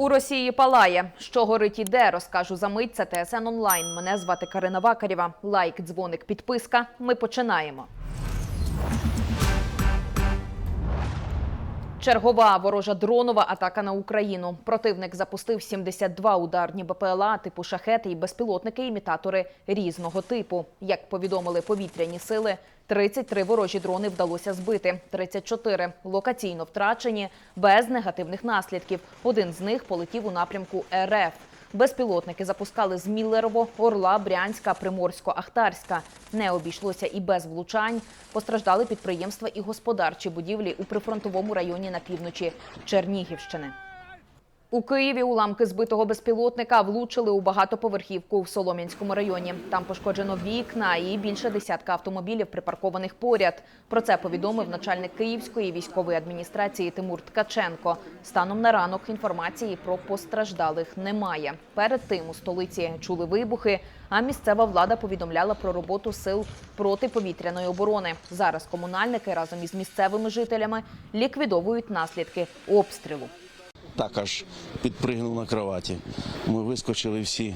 У Росії палає. Що горить і де, розкажу за мить. Це ТСН онлайн. Мене звати Карина Вакарєва. Лайк, дзвоник, підписка. Ми починаємо. Чергова ворожа дронова атака на Україну. Противник запустив 72 ударні БПЛА типу шахети і безпілотники-імітатори різного типу. Як повідомили повітряні сили, 33 ворожі дрони вдалося збити, 34 локаційно втрачені без негативних наслідків. Один з них полетів у напрямку РФ. Безпілотники запускали з Міллерово, Орла, Брянська, Приморсько-Ахтарська. Не обійшлося і без влучань. Постраждали підприємства і господарчі будівлі у прифронтовому районі на півночі Чернігівщини. У Києві уламки збитого безпілотника влучили у багатоповерхівку в Солом'янському районі. Там пошкоджено вікна і більше десятка автомобілів, припаркованих поряд. Про це повідомив начальник Київської військової адміністрації Тимур Ткаченко. Станом на ранок інформації про постраждалих немає. Перед тим у столиці чули вибухи, а місцева влада повідомляла про роботу сил протиповітряної оборони. Зараз комунальники разом із місцевими жителями ліквідовують наслідки обстрілу. Так аж підпригнув на кроваті. Ми вискочили всі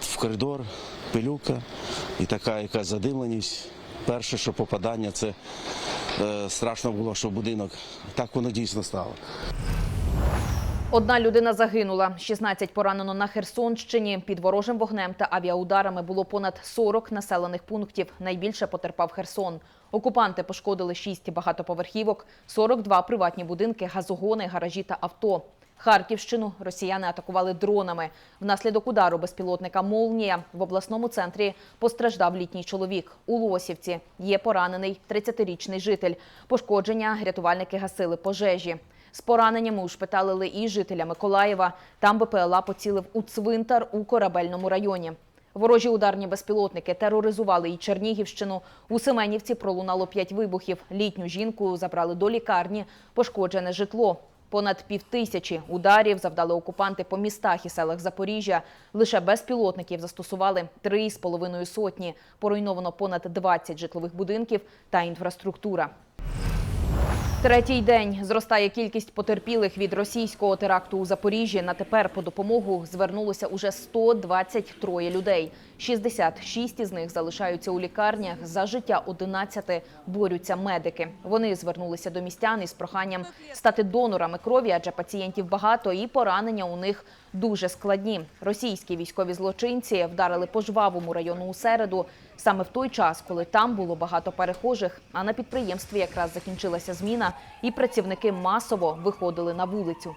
в коридор, пилюка і така якась задимленість. Перше, що попадання, це е, страшно було, що будинок. Так воно дійсно стало. Одна людина загинула, 16 поранено на Херсонщині. Під ворожим вогнем та авіаударами було понад 40 населених пунктів. Найбільше потерпав Херсон. Окупанти пошкодили 6 багатоповерхівок, 42 приватні будинки, газогони, гаражі та авто. Харківщину росіяни атакували дронами. Внаслідок удару безпілотника «Молнія» в обласному центрі постраждав літній чоловік. У Лосівці є поранений 30-річний житель. Пошкодження рятувальники гасили пожежі. З пораненнями ушпиталили і жителя Миколаєва. Там БПЛА поцілив у цвинтар у корабельному районі. Ворожі ударні безпілотники тероризували і Чернігівщину. У Семенівці пролунало п'ять вибухів. Літню жінку забрали до лікарні, пошкоджене житло. Понад півтисячі ударів завдали окупанти по містах і селах Запоріжжя. Лише безпілотників застосували три з половиною сотні. Поруйновано понад 20 житлових будинків та інфраструктура. Третій день зростає кількість потерпілих від російського теракту у Запоріжжі. На тепер по допомогу звернулося уже 123 людей. 66 із них залишаються у лікарнях. За життя 11 борються медики. Вони звернулися до містян із проханням стати донорами крові, адже пацієнтів багато і поранення у них дуже складні. Російські військові злочинці вдарили по жвавому району у середу, саме в той час, коли там було багато перехожих. А на підприємстві якраз закінчилася зміна, і працівники масово виходили на вулицю.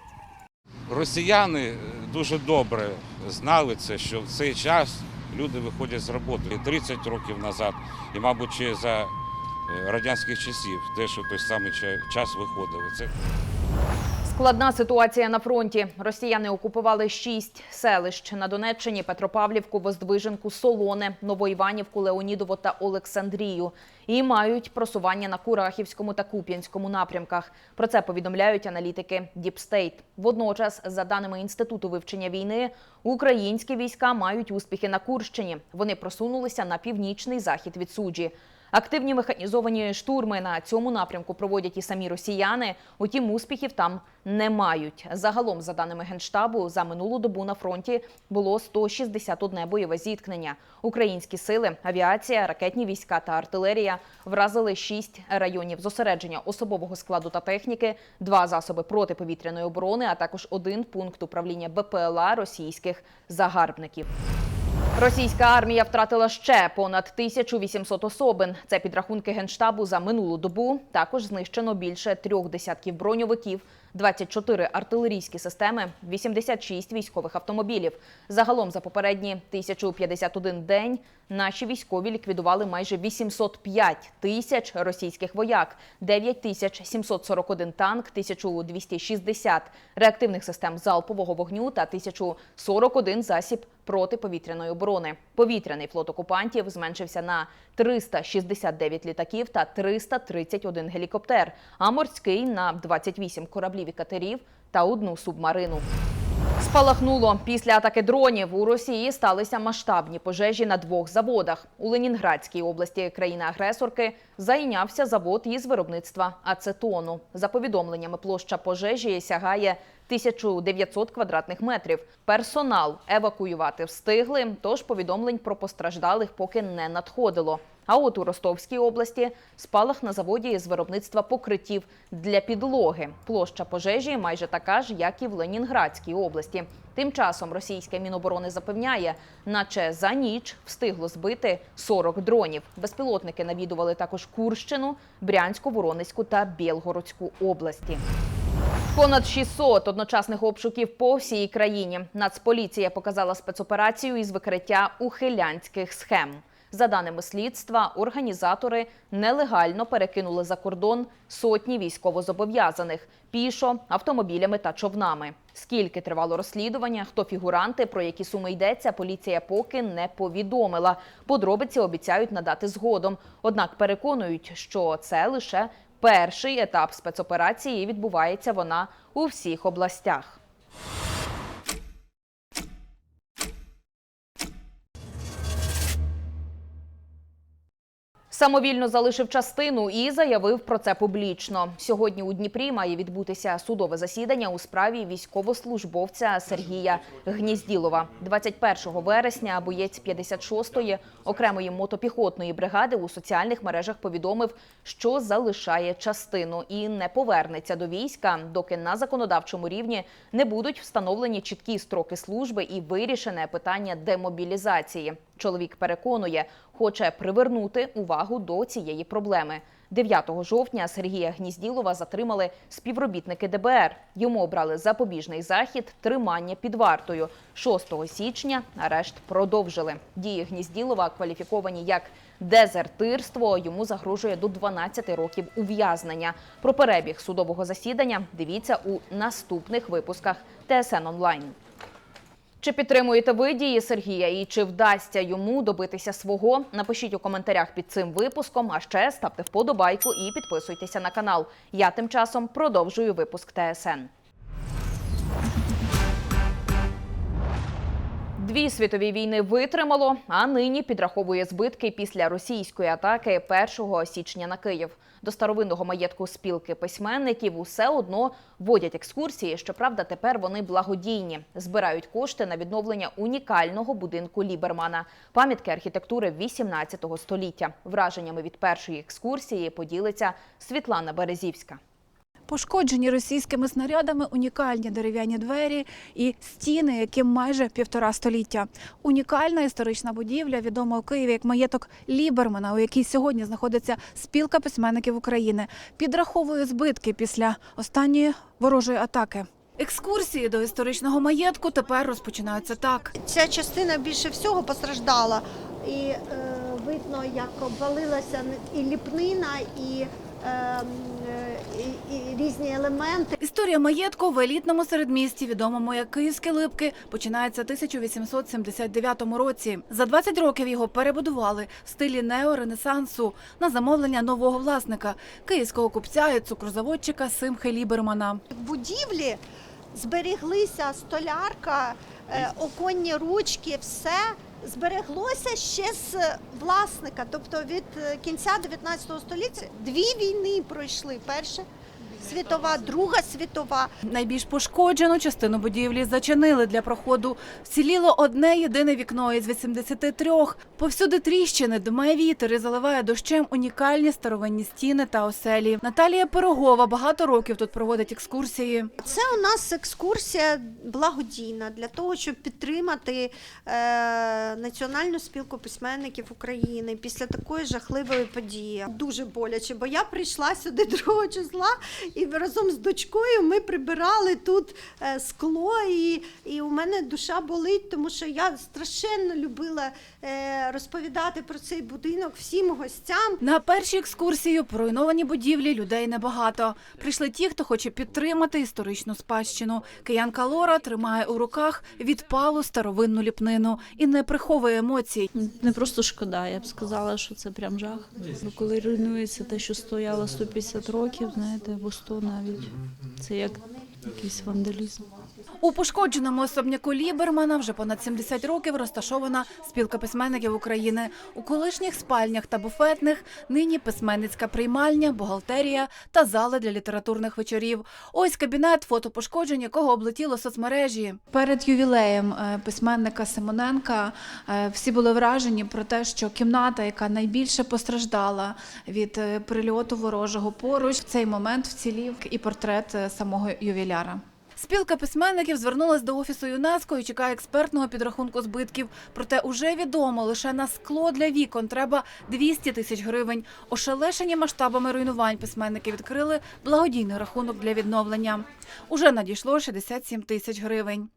Росіяни дуже добре знали це, що в цей час люди виходять з роботи. 30 років назад, і, мабуть, ще за е, радянських часів теж у той самий час виходили. Це Складна ситуація на фронті. Росіяни окупували шість селищ на Донеччині: Петропавлівку, Воздвиженку, Солоне, Новоіванівку, Леонідово та Олександрію. І мають просування на Курахівському та Куп'янському напрямках. Про це повідомляють аналітики Діпстейт. Водночас, за даними інституту вивчення війни, українські війська мають успіхи на Курщині. Вони просунулися на північний захід від суджі. Активні механізовані штурми на цьому напрямку проводять і самі росіяни. Утім, успіхів там не мають. Загалом, за даними генштабу, за минулу добу на фронті було 161 бойове зіткнення. Українські сили, авіація, ракетні війська та артилерія вразили шість районів зосередження особового складу та техніки, два засоби протиповітряної оборони, а також один пункт управління БПЛА російських загарбників. Російська армія втратила ще понад 1800 особин. Це підрахунки генштабу за минулу добу. Також знищено більше трьох десятків броньовиків, 24 артилерійські системи, 86 військових автомобілів. Загалом за попередні 1051 день наші військові ліквідували майже 805 тисяч російських вояк, 9741 танк, 1260 реактивних систем залпового вогню та 1041 засіб протиповітряної оборони. Повітряний флот окупантів зменшився на 369 літаків та 331 гелікоптер, а морський на 28 кораблів і катерів та одну субмарину. Спалахнуло після атаки дронів. У Росії сталися масштабні пожежі на двох заводах. У Ленінградській області країни-агресорки зайнявся завод із виробництва ацетону. За повідомленнями, площа пожежі сягає 1900 квадратних метрів. Персонал евакуювати встигли, тож повідомлень про постраждалих поки не надходило. А от у Ростовській області спалах на заводі з виробництва покриттів для підлоги. Площа пожежі майже така ж, як і в Ленінградській області. Тим часом російське міноборони запевняє, наче за ніч встигло збити 40 дронів. Безпілотники навідували також Курщину, Брянську, Воронезьку та Білгородську області. Понад 600 одночасних обшуків по всій країні. Нацполіція показала спецоперацію із викриття ухилянських схем. За даними слідства, організатори нелегально перекинули за кордон сотні військовозобов'язаних пішо, автомобілями та човнами. Скільки тривало розслідування, хто фігуранти, про які суми йдеться, поліція поки не повідомила. Подробиці обіцяють надати згодом. Однак переконують, що це лише перший етап спецоперації. і Відбувається вона у всіх областях. Самовільно залишив частину і заявив про це публічно. Сьогодні у Дніпрі має відбутися судове засідання у справі військовослужбовця Сергія Гнізділова. 21 вересня боєць 56-ї окремої мотопіхотної бригади у соціальних мережах повідомив, що залишає частину і не повернеться до війська, доки на законодавчому рівні не будуть встановлені чіткі строки служби і вирішене питання демобілізації. Чоловік переконує, хоче привернути увагу до цієї проблеми. 9 жовтня Сергія Гнізділова затримали співробітники ДБР. Йому обрали запобіжний захід тримання під вартою. 6 січня арешт продовжили. Дії Гнізділова кваліфіковані як дезертирство. Йому загрожує до 12 років ув'язнення. Про перебіг судового засідання дивіться у наступних випусках ТСН онлайн. Чи підтримуєте ви дії Сергія і чи вдасться йому добитися свого? Напишіть у коментарях під цим випуском. А ще ставте вподобайку і підписуйтеся на канал. Я тим часом продовжую випуск ТСН. Дві світові війни витримало, а нині підраховує збитки після російської атаки 1 січня на Київ. До старовинного маєтку спілки письменників усе одно водять екскурсії. Щоправда, тепер вони благодійні, збирають кошти на відновлення унікального будинку Лібермана, пам'ятки архітектури 18 століття. Враженнями від першої екскурсії поділиться Світлана Березівська. Пошкоджені російськими снарядами унікальні дерев'яні двері і стіни, яким майже півтора століття. Унікальна історична будівля, відома у Києві як маєток Лібермана, у якій сьогодні знаходиться спілка письменників України, підраховує збитки після останньої ворожої атаки. Екскурсії до історичного маєтку тепер розпочинаються так. Ця частина більше всього постраждала. І е, видно, як обвалилася і ліпнина, і, різні елементи. Історія маєтку в елітному середмісті, відомому як Київські липки, починається в 1879 році. За 20 років його перебудували в стилі неоренесансу на замовлення нового власника київського купця і цукрозаводчика Симхи Лібермана. В будівлі зберіглися столярка, е, оконні ручки, все збереглося ще з власника. Тобто від е, кінця 19 століття дві війни пройшли. Перша світова, друга світова. Найбільш пошкоджену частину будівлі зачинили для проходу. Вціліло одне єдине вікно із 83. Повсюди тріщини, дме вітер і заливає дощем унікальні старовинні стіни та оселі. Наталія Пирогова багато років тут проводить екскурсії. Це у нас екскурсія благодійна для того, щоб підтримати е, Національну спілку письменників України після такої жахливої події. Дуже боляче, бо я прийшла сюди 2 числа і разом з дочкою ми прибирали тут е, скло, і, і у мене душа болить, тому що я страшенно любила е, розповідати про цей будинок всім гостям. На першій екскурсії по руйновані будівлі людей небагато. Прийшли ті, хто хоче підтримати історичну спадщину. Киянка Лора тримає у руках відпалу старовинну ліпнину і не приховує емоцій. Не просто шкода, я б сказала, що це прям жах. Коли руйнується те, що стояло 150 років, знаєте, або 100 навіть, це як якийсь вандалізм. У пошкодженому особняку Лібермана вже понад 70 років розташована спілка письменників України. У колишніх спальнях та буфетних нині письменницька приймальня, бухгалтерія та зали для літературних вечорів. Ось кабінет фотопошкоджень, якого облетіло соцмережі. Перед ювілеєм е, письменника Симоненка е, всі були вражені про те, що кімната, яка найбільше постраждала від е, прильоту ворожого поруч, в цей момент вцілів і портрет самого ювіляра. Спілка письменників звернулась до офісу ЮНЕСКО і чекає експертного підрахунку збитків. Проте уже відомо, лише на скло для вікон треба 200 тисяч гривень. Ошелешені масштабами руйнувань письменники відкрили благодійний рахунок для відновлення. Уже надійшло 67 тисяч гривень.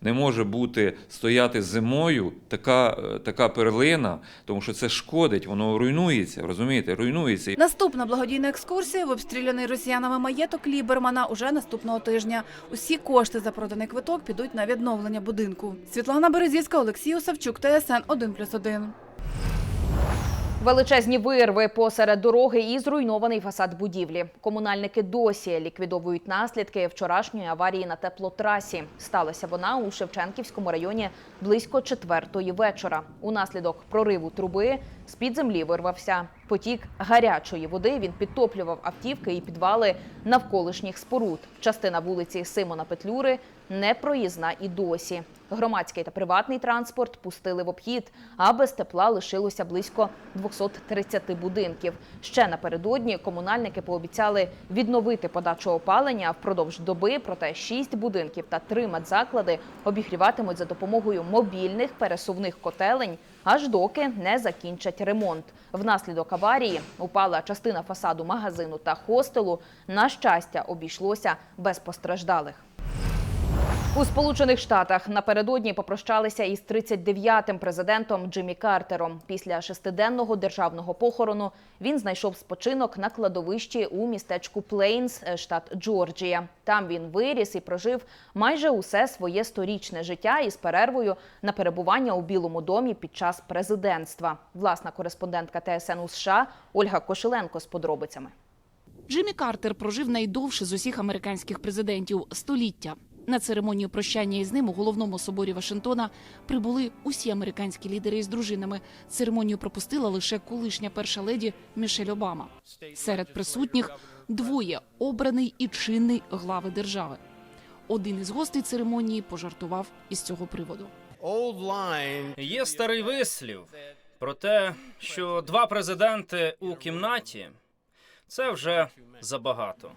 Не може бути стояти зимою така, е, така перлина, тому що це шкодить, воно руйнується, розумієте, руйнується. Наступна благодійна екскурсія в обстріляний росіянами маєток Лібермана уже наступного тижня. Усі кошти за проданий квиток підуть на відновлення будинку. Світлана Березівська, Олексій Осавчук, ТСН 1+,1. Величезні вирви посеред дороги і зруйнований фасад будівлі. Комунальники досі ліквідовують наслідки вчорашньої аварії на теплотрасі. Сталася вона у Шевченківському районі близько четвертої вечора. Унаслідок прориву труби з-під землі вирвався потік гарячої води. Він підтоплював автівки і підвали навколишніх споруд. Частина вулиці Симона Петлюри непроїзна і досі. Громадський та приватний транспорт пустили в обхід, а без тепла лишилося близько 230 будинків. Ще напередодні комунальники пообіцяли відновити подачу опалення впродовж доби. Проте шість будинків та три медзаклади обігріватимуть за допомогою мобільних пересувних котелень, аж доки не закінчать ремонт. Внаслідок аварії упала частина фасаду магазину та хостелу. На щастя, обійшлося без постраждалих. У Сполучених Штатах напередодні попрощалися із 39-м президентом Джиммі Картером. Після шестиденного державного похорону він знайшов спочинок на кладовищі у містечку Плейнс, е, штат Джорджія. Там він виріс і прожив майже усе своє сторічне життя із перервою на перебування у Білому домі під час президентства. Власна кореспондентка ТСН у США Ольга Кошеленко з подробицями. Джиммі Картер прожив найдовше з усіх американських президентів століття. На церемонію прощання із ним у головному соборі Вашингтона прибули усі американські лідери із дружинами. Церемонію пропустила лише колишня перша леді Мішель Обама. Серед присутніх двоє обраний і чинний глави держави. Один із гостей церемонії пожартував із цього приводу. Є старий вислів про те, що два президенти у кімнаті це вже забагато.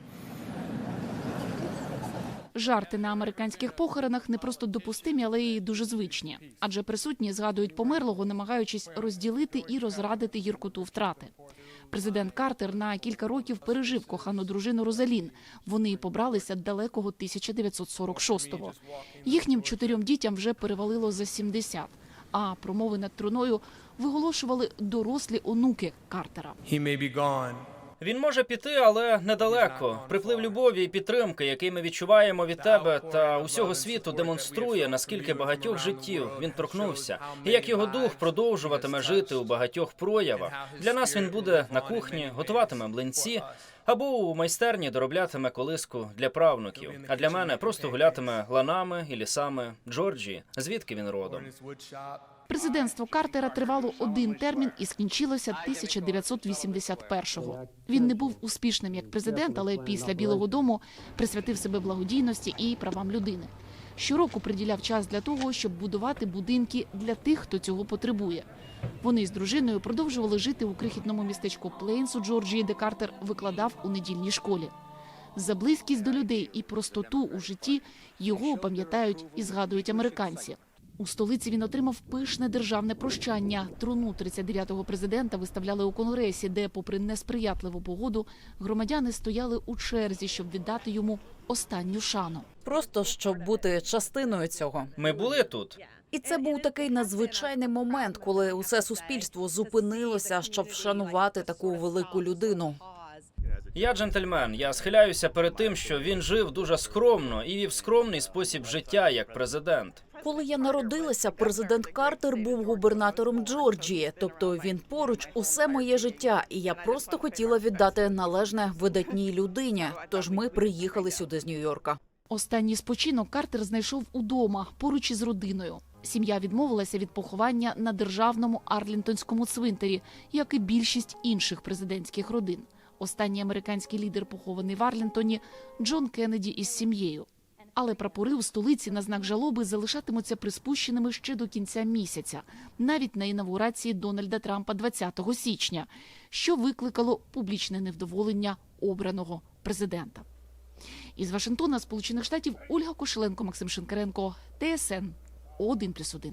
Жарти на американських похоронах не просто допустимі, але й дуже звичні. Адже присутні згадують померлого, намагаючись розділити і розрадити гіркоту втрати. Президент Картер на кілька років пережив кохану дружину Розалін. Вони побралися далекого 1946-го. Їхнім чотирьом дітям вже перевалило за 70, а промови над труною виголошували дорослі онуки Картера. He may be gone. Він може піти, але недалеко. Приплив любові і підтримки, який ми відчуваємо від тебе та усього світу, демонструє наскільки багатьох життів він торкнувся, і як його дух продовжуватиме жити у багатьох проявах. Для нас він буде на кухні, готуватиме млинці. Або у майстерні дороблятиме колиску для правнуків. А для мене просто гулятиме ланами і лісами Джорджії, звідки він родом. Президентство Картера тривало один термін і скінчилося 1981-го. Він не був успішним як президент, але після Білого Дому присвятив себе благодійності і правам людини. Щороку приділяв час для того, щоб будувати будинки для тих, хто цього потребує. Вони з дружиною продовжували жити у крихітному містечку Плейнс у Джорджії, де Картер викладав у недільній школі. За близькість до людей і простоту у житті його пам'ятають і згадують американці. У столиці він отримав пишне державне прощання. Труну 39-го президента виставляли у конгресі, де, попри несприятливу погоду, громадяни стояли у черзі, щоб віддати йому останню шану. просто щоб бути частиною цього. Ми були тут. І це був такий надзвичайний момент, коли усе суспільство зупинилося, щоб вшанувати таку велику людину. Я джентльмен. Я схиляюся перед тим, що він жив дуже скромно і вів скромний спосіб життя як президент. Коли я народилася, президент Картер був губернатором Джорджії, тобто він поруч усе моє життя, і я просто хотіла віддати належне видатній людині. Тож ми приїхали сюди з Нью-Йорка. Останній спочинок Картер знайшов удома поруч із родиною. Сім'я відмовилася від поховання на державному Арлінтонському цвинтарі, як і більшість інших президентських родин. Останній американський лідер похований в Арлінтоні Джон Кеннеді із сім'єю. Але прапори у столиці на знак жалоби залишатимуться приспущеними ще до кінця місяця, навіть на інавгурації Дональда Трампа 20 січня, що викликало публічне невдоволення обраного президента. Із Вашингтона, Сполучених Штатів, Ольга Кошеленко, Максим Шинкаренко, ТСН 1+,1.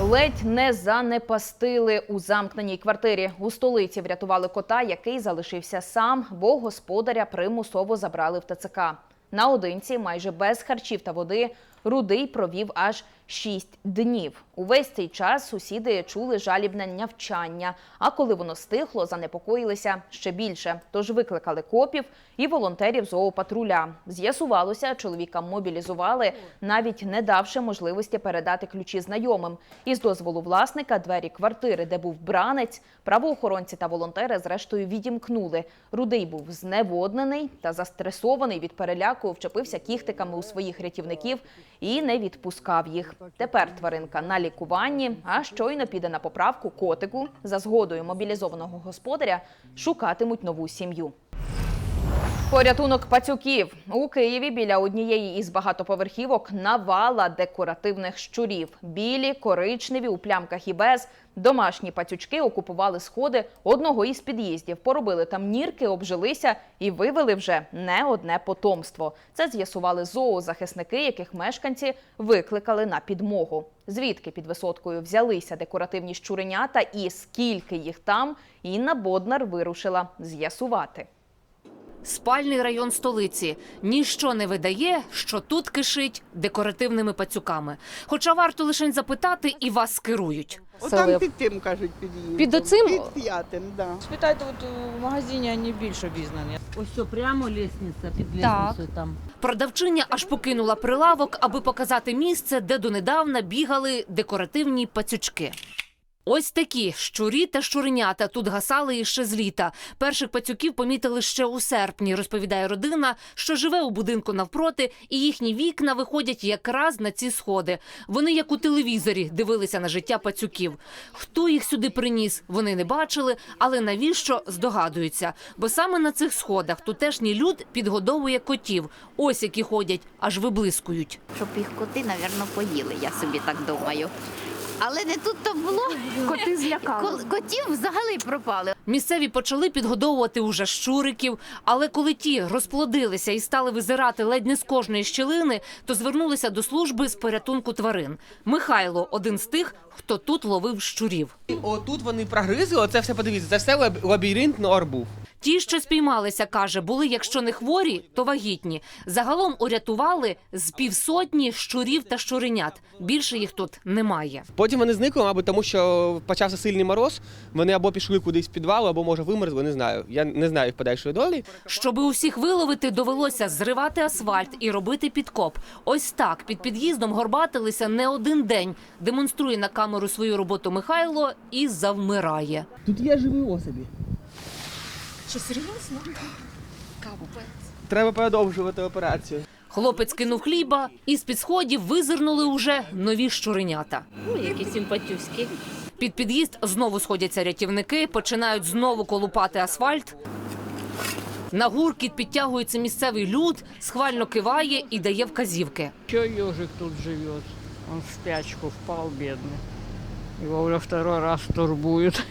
Ледь не занепастили у замкненій квартирі. У столиці врятували кота, який залишився сам, бо господаря примусово забрали в ТЦК. Наодинці, майже без харчів та води, рудий провів аж шість днів. Увесь цей час сусіди чули жалібне нявчання. А коли воно стихло, занепокоїлися ще більше. Тож викликали копів і волонтерів зоопатруля. З'ясувалося, чоловіка мобілізували, навіть не давши можливості передати ключі знайомим. Із дозволу власника двері квартири, де був бранець, правоохоронці та волонтери зрештою відімкнули. Рудий був зневоднений та застресований від переляку, вчепився кіхтиками у своїх рятівників і не відпускав їх. Тепер тваринка на лікуванні, а щойно піде на поправку котику. За згодою мобілізованого господаря шукатимуть нову сім'ю. Порятунок пацюків у Києві біля однієї із багатоповерхівок навала декоративних щурів. Білі, коричневі у плямках і без. Домашні пацючки окупували сходи одного із під'їздів, поробили там нірки, обжилися і вивели вже не одне потомство. Це з'ясували зоозахисники, яких мешканці викликали на підмогу. Звідки під висоткою взялися декоративні щуренята і скільки їх там, Інна Боднар вирушила з'ясувати. Спальний район столиці ніщо не видає, що тут кишить декоративними пацюками. Хоча варто лише запитати, і вас скерують. Отам під тим, кажуть, під'їздом. Під оцим? Під п'ятим, да. Спитайте, от у магазині вони більш обізнані. Ось що, прямо лестниця, під лестницею там. Продавчиня аж покинула прилавок, аби показати місце, де донедавна бігали декоративні пацючки. Ось такі щурі та щуренята тут гасали іще з літа. Перших пацюків помітили ще у серпні, розповідає родина, що живе у будинку навпроти, і їхні вікна виходять якраз на ці сходи. Вони, як у телевізорі, дивилися на життя пацюків. Хто їх сюди приніс, вони не бачили, але навіщо здогадуються? Бо саме на цих сходах тутешній люд підгодовує котів. Ось які ходять, аж виблискують. Щоб їх коти, напевно, поїли, я собі так думаю. Але не тут то було. Коти злякали. Котів взагалі пропали. Місцеві почали підгодовувати уже щуриків, але коли ті розплодилися і стали визирати ледь не з кожної щілини, то звернулися до служби з порятунку тварин. Михайло один з тих, хто тут ловив щурів. Отут вони прогризли, оце все подивіться, це все лабіринт нор був. Ті, що спіймалися, каже, були, якщо не хворі, то вагітні. Загалом урятували з півсотні щурів та щуренят. Більше їх тут немає. Потім вони зникли, мабуть, тому що почався сильний мороз. Вони або пішли кудись в підвал, або може вимерзли, не знаю. Я не знаю їх подальшої долі. Щоби усіх виловити, довелося зривати асфальт і робити підкоп. Ось так під під'їздом горбатилися не один день. Демонструє на камеру свою роботу Михайло і завмирає. Тут є живі особи. Що серйозно? Треба продовжувати операцію. Хлопець кинув хліба, і з під сходів визирнули уже нові щуренята. Ну, які симпатюські. Під під'їзд знову сходяться рятівники, починають знову колупати асфальт. На гуркіт підтягується місцевий люд, схвально киває і дає вказівки. Що ежик тут живе? Он в спячку впал, бедный. Его уже второй раз турбуют.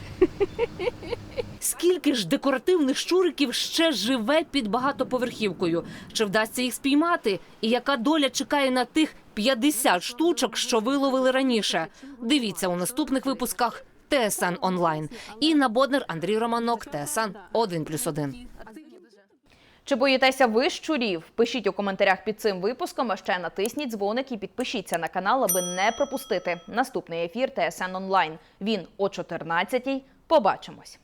Скільки ж декоративних щуриків ще живе під багатоповерхівкою? Чи вдасться їх спіймати? І яка доля чекає на тих 50 штучок, що виловили раніше? Дивіться у наступних випусках ТСН онлайн. Інна Боднер, Андрій Романок, ТСН 1+,1. Чи боїтеся ви щурів? Пишіть у коментарях під цим випуском, а ще натисніть дзвоник і підпишіться на канал, аби не пропустити наступний ефір ТСН онлайн. Він о 14-й. Побачимось.